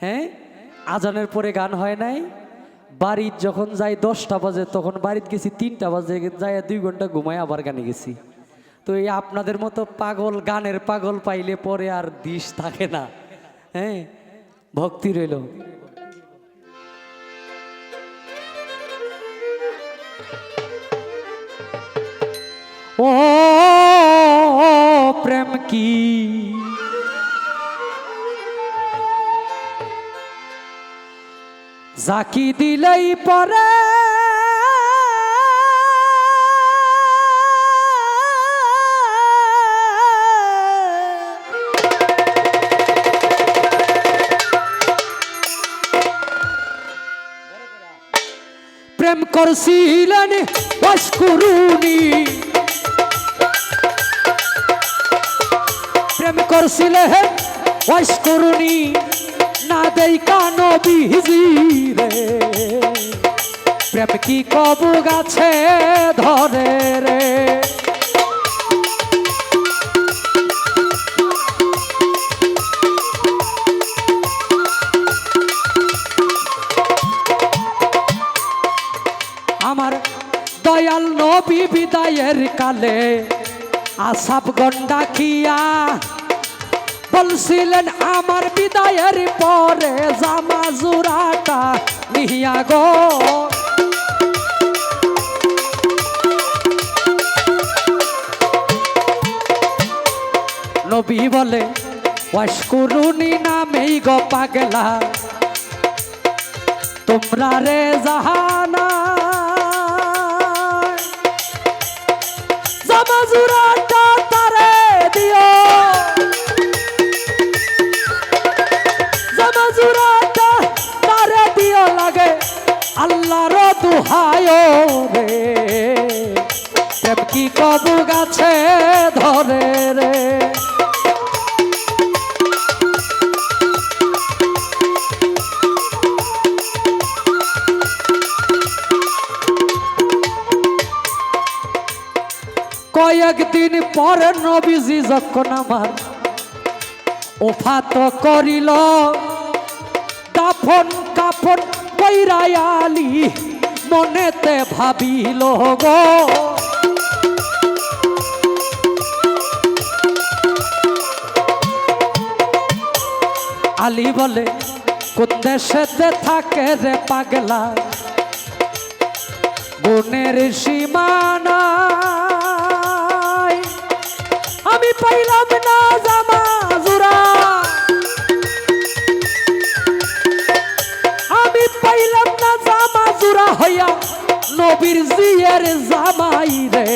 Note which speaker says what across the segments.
Speaker 1: হ্যাঁ? আজানের পরে গান হয় নাই। বাড়ির যখন যাই দশটা বাজে, তখন বাড়িতে গেছি, তিনটা বাজে, যাই দুই ঘণ্টা ঘুমাই আবার গানে গেছি। তো এই আপনাদের মতো পাগল, গানের পাগল পাইলে পরে আর দিশ থাকে না। হ্যাঁ? ভক্তি রইল। ও, প্রেম কি জাকি দিলেই পরে। প্রেম করছিলেন অস্কুরুনি প্রেম করছিলেন না দেই কানো বিহি রে প্রেম কি কবু গাছে ধরে রে? আমার দয়াল নবী বিদায়ের কালে আসাব গন্ডা খিয়া বলছিলেন, আমার বিদায়ের পরে জামা জুরাটা নিয়া গো। নবী বলে, ওয়াশকুরুনি নামেই গো পাগলা। তোমরা রে জাহানা দুহায় রে। কি কবু গাছে ধরে রে। কয়েকদিন পরে নবীজি যখন আমার ওফাত করিল, দাফন কাফন কইরায়ালি মনেতে ভাবিল গো। আলী বলে, কোন দেশেতে থাকে রে পাগলা? বনের সীমানায়। আমি পাইলাম না নবীর জিয়ের জামাই রে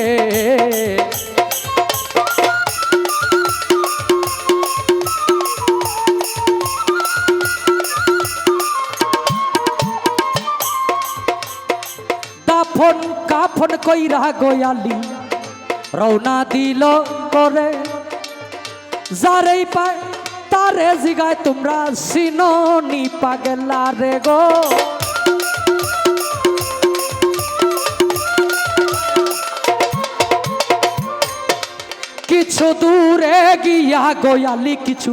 Speaker 1: দাফন কাফন কইরা গয়ালি, রওনা দিল করে। যারেই পায় তারে জিগায় তোমরা সিননি পাগলা রে গো। কিছু দূরে গিয়া গয়ালি কিছু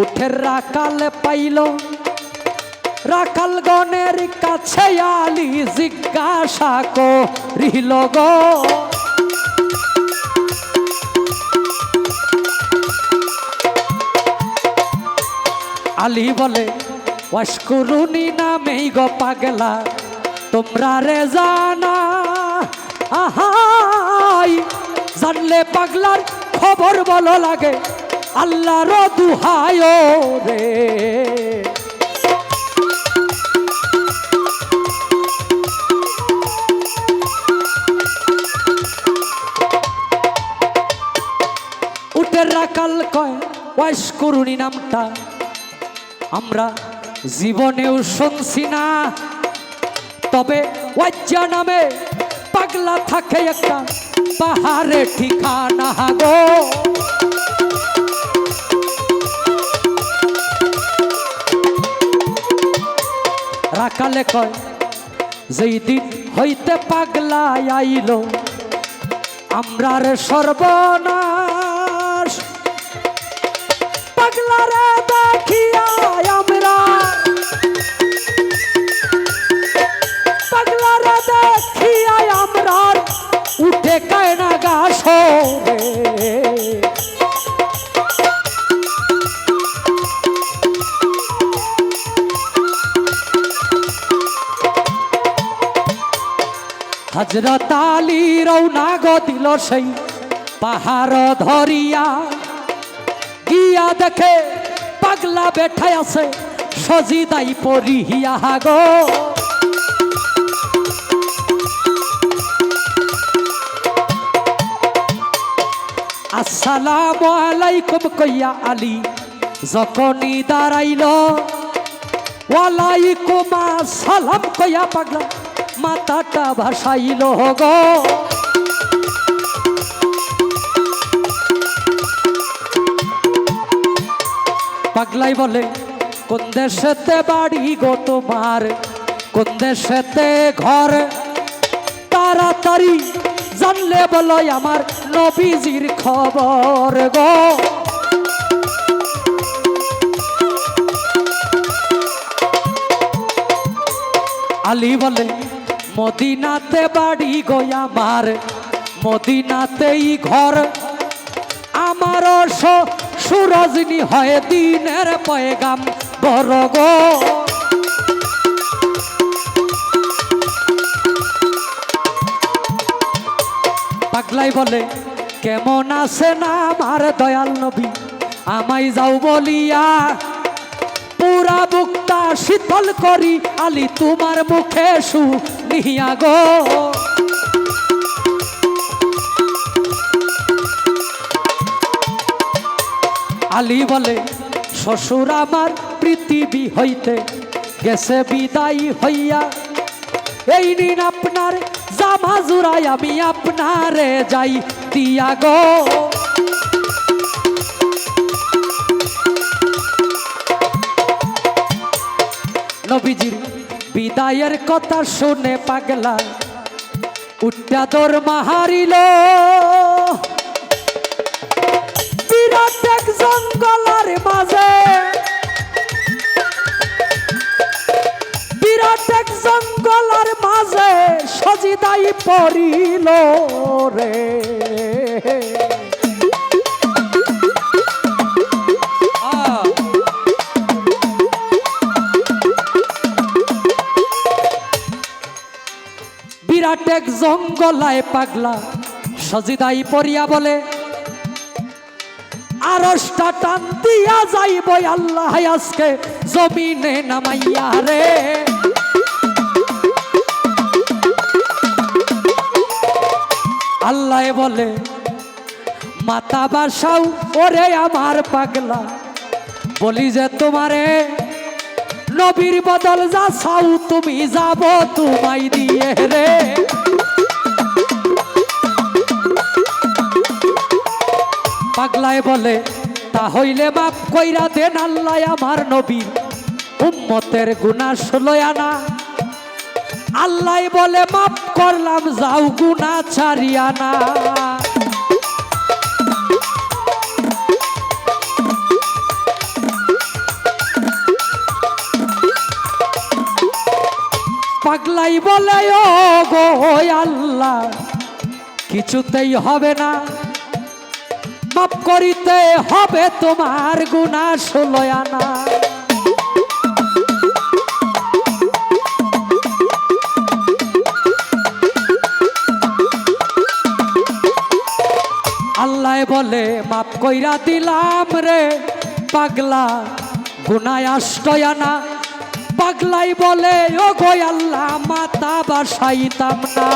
Speaker 1: উঠের রাকাল পাইল। রাখাল গণের কাছে আলি জিজ্ঞাসা করিল গো। আলী বলে ওয়াশকুরুনি নামেই গো পাগলা, তোমরা রে জানা, আহাই, জানলে পাগলার খবর বলো লাগে, আল্লাহর দুহায় রে। কয় করুণী নামটা। আমরা জীবনেও শুনছি না, তবে ওয়াজ্জা নামে পাগলা থাকে একটা। পাহাড়ে ঠিকানা গো। রাকালে কয় যেই দিন হইতে পাগলা আইল আমরার সর্বনাশ। পাগলারে হজরত আলী রৌনা গো দিল সেই পাহাড় ধরিয়া। গিয়া দেখে পাগলা বেঠায় আছে, সজিদাই পরিহিয়া গো। আসসালামু আলাইকুম কইয়া আলী, যখনই দাঁড়াইল, ওয়ালাইকুম সালাম কইয়া পাগলা। মাথাটা ভাসাইল গো। পাগলাই বলে, কোন দেশেতে বাড়ি গো তোমার? কোন দেশেতে ঘর? তাড়াতাড়ি জানলে বলো আমার নবীজির খবর গো। আলী বলে মদিনাতে বাড়ি গো আমার। মদিনাতেই ঘর। আমার সুরজনী হয় দিনের পয়গাম বড় গো। পাগলাই বলে, কেমন আছে না আমার দয়াল নবী? আমায় যাও বলিয়া পুরা বুকটা শীতল করি, আলি তোমার মুখে সু নিহিয়া গো। আলী বলে, শ্বশুর আমার পৃথিবী হইতে গেছে বিদায় হইয়া। এই নিন আপনার জামা জুড়াই আমি আপনারে যাই দিয়া গো। নবীজির বিদায়ের কথা শুনে পাগলা। উঠা দর মাহারিল। বিরাট এক জঙ্গলার মাঝে। বিরাট এক জঙ্গলার মাঝে সজিদাই পড়িল রে। জঙ্গলায় পাগলা। সজিদাই পরিয়া বলে আরসটা টান দিয়া যাইব আল্লাহ আজকে জমিনে নামাইয়া রে। আল্লাহ বলে, মাতা বাসাও, ওরে আমার পাগলা। বলি যে তোমারে, নবীর বদল যা চাও তুমি যাব তোমায় দিয়ে রে। পাগলায় বলে, তা হইলে বাপ কইরা দেন আল্লাহ আমার নবী। উম্মতের গুণা আনা। আল্লাহ বলে মাপ করলাম, যাও গুণা ছাড়িয়ানা পাগলাই বলে ও গো আল্লাহ, কিছুতেই হবে না। মাপ করিতে হবে তোমার গুণা ষোলয়ানা আল্লাহ বলে মাপ কইরা দিলাম রে পাগলা গুনায় আষ্টয়ানা পাগলাই বলে ও গো আল্লাহ, মাতা বাসাইতাম না।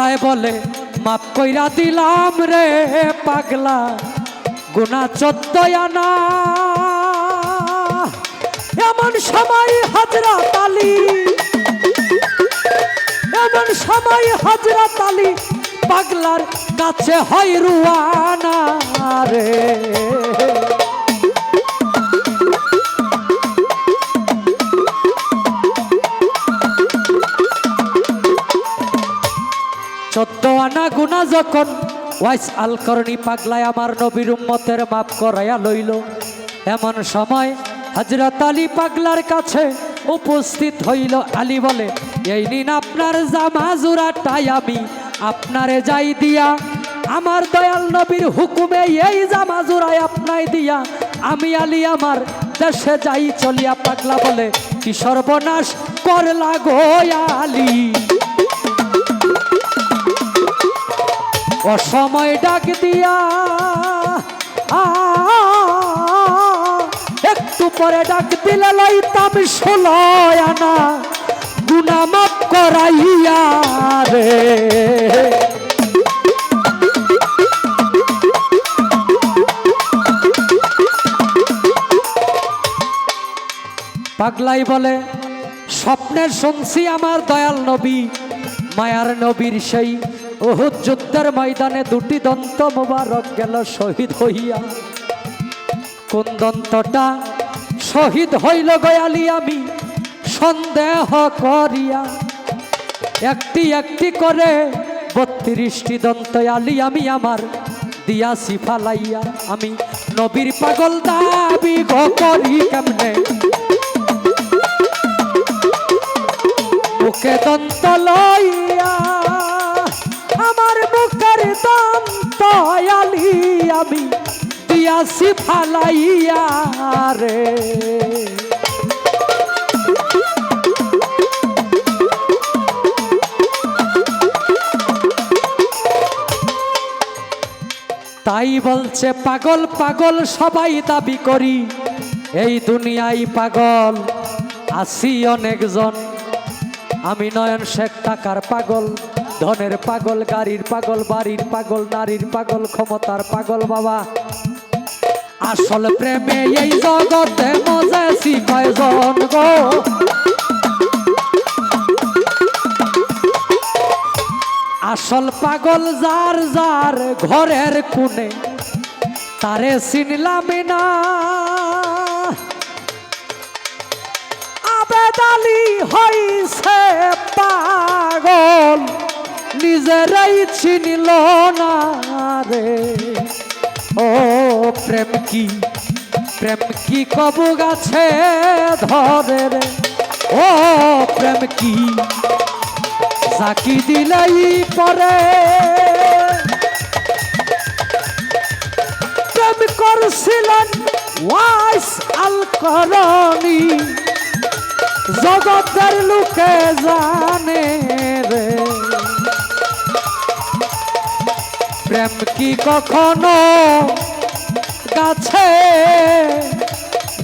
Speaker 1: আল্লাহ বলে মাপ কইরা দিলাম রে পাগলা গুনা চোদ্দয়ানা এমন সময় হাজরা তালি এমন সময় হাজরা তালি পাগলার কাছে হয় রুয়ানা রে। গুনা যখন ওয়াইস আল করণী পাগলায় আমার নবীর উম্মতের মাপ করাইয়া লইল। এমন সময় হজরত আলী পাগলার কাছে উপস্থিত হইল। আলী বলে, এই নিন আপনার জামা জোড়াটাই আমি আপনারে যাই দিয়া। আমার দয়াল নবীর হুকুমে এই জামা জোড়ায় আপনাই দিয়া। আমি আলী আমার দেশে যাই চলিয়া পাগলা বলে, কি সর্বনাশ করলা গো আলী? অসময় ডাক দিয়া একটু পরে ডাক দিলে লইতাম ষোলয় আনা গুনামাপ করাইয়া রে। পাগলাই বলে, স্বপ্নে শুনছি আমার দয়াল নবী, মায়ার নবীর সেই ওহুদ যুদ্ধের ময়দানে দুটি দন্ত মোবারক গেল শহীদ হইয়া। কোন দন্তটা শহীদ হইল গয়ালি আমি? সন্দেহ করিয়া। একটি একটি করে বত্রিশটি দন্ত আলি আমি আমার দিয়াছি ফালাইয়া আমি নবীর পাগল দাবি করি কেমনে? মুখে দন্ত লইয়া আমার মুখের দন্ত আলি আমি দিয়াছি ফালাইয়া রে। তাই বলছে, পাগল পাগল, সবাই দাবি করি। এই দুনিয়ায় পাগল আসি অনেকজন। আমি নয়ন শেখ টাকার পাগল। ধনের পাগল, গাড়ির পাগল, বাড়ির পাগল, নারীর পাগল, ক্ষমতার পাগল বাবা। আসল প্রেমে এই জগতে আসল পাগল যার যার ঘরের কোণে, তারে চিনলাম না। আবেদালি পাগল নিজেরাই চিনিল না রে। ও প্রেম কি? প্রেম কি কবু গাছে ধরে রে? ও প্রেম কি? সাকি দিলাই পরে। প্রেম করছিলেন ওয়াইস আল করণী। জগতের লোকে জানে রে। প্রেম কি কখনো গাছে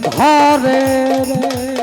Speaker 1: ঘরে রে?